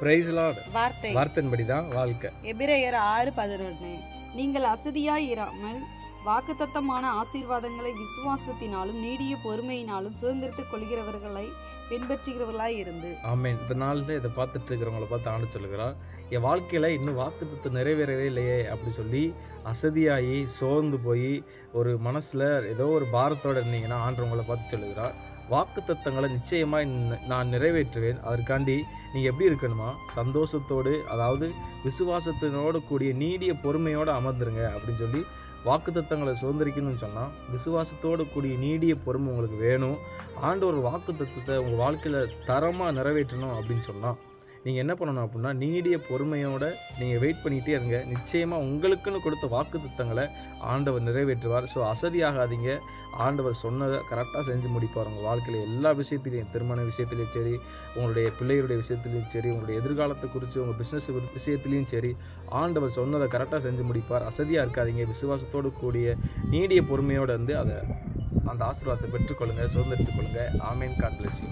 Price Lord வார்த்தை. வார்த்தையின்படி தான் வாழ்க்கை. எபிரேயர் ஆறு பதினொன்று நீங்கள் அசதியாய் இராமல் வாக்குத்தத்தமான ஆசீர்வாதங்களை விசுவாசத்தினாலும் நீடிய பொறுமையினாலும் சுதந்திரத்துக் கொள்கிறவர்களை பின்பற்றுகிறவர்களாய் இருந்து. ஆமென். இந்த நாளில் இதை பார்த்துட்டு இருக்கிறவங்கள பார்த்து ஆண்டு சொல்லுகிறார் என் வாழ்க்கையில் இன்னும் வாக்குத்தத்தை நிறைவேறவே இல்லையே அப்படி சொல்லி அசதியாகி சோர்ந்து போய் ஒரு மனசில் ஏதோ ஒரு பாரத்தோடு இருந்தீங்கன்னா ஆண்டவங்களை பார்த்து சொல்லுகிறார். வாக்குத்தத்தங்களை நிச்சயமாக நான் நிறைவேற்றுவேன். அதற்காண்டி நீங்கள் எப்படி இருக்கணுமா சந்தோஷத்தோடு அதாவது விசுவாசத்தினோடு கூடிய நீடிய பொறுமையோடு அமர்ந்துருங்க அப்படின்னு சொல்லி வாக்குத்தத்தங்களை சுதந்திரிக்கணும்னு சொன்னால் விசுவாசத்தோடு கூடிய நீடிய பொறுமை உங்களுக்கு வேணும். ஆண்டவர் தத்துவத்தை உங்கள் வாழ்க்கையில் தரமாக நிறைவேற்றணும் அப்படின்னு சொன்னால் நீங்கள் என்ன பண்ணணும் அப்படின்னா நீடிய பொறுமையோடு நீங்கள் வெயிட் பண்ணிகிட்டே இருங்க. நிச்சயமாக உங்களுக்குன்னு கொடுத்த வாக்கு திட்டங்களை ஆண்டவர் நிறைவேற்றுவார். ஸோ அசதியாகாதீங்க. ஆண்டவர் சொன்னதை கரெக்டாக செஞ்சு முடிப்பார். உங்கள் வாழ்க்கையில் எல்லா விஷயத்திலையும் திருமண விஷயத்துலையும் சரி உங்களுடைய பிள்ளைகளுடைய விஷயத்துலையும் சரி உங்களுடைய எதிர்காலத்தை குறித்து உங்கள் பிஸ்னஸ் விஷயத்துலையும் சரி ஆண்டவர் சொன்னதை கரெக்டாக செஞ்சு முடிப்பார். அசதியாக இருக்காதீங்க. விசுவாசத்தோடு கூடிய நீடிய பொறுமையோடு வந்து அதை அந்த ஆசீர்வாதத்தை பெற்றுக்கொள்ளுங்க சுதந்திரத்துக் கொள்ளுங்க ஆமேன் காட் பிளஸ்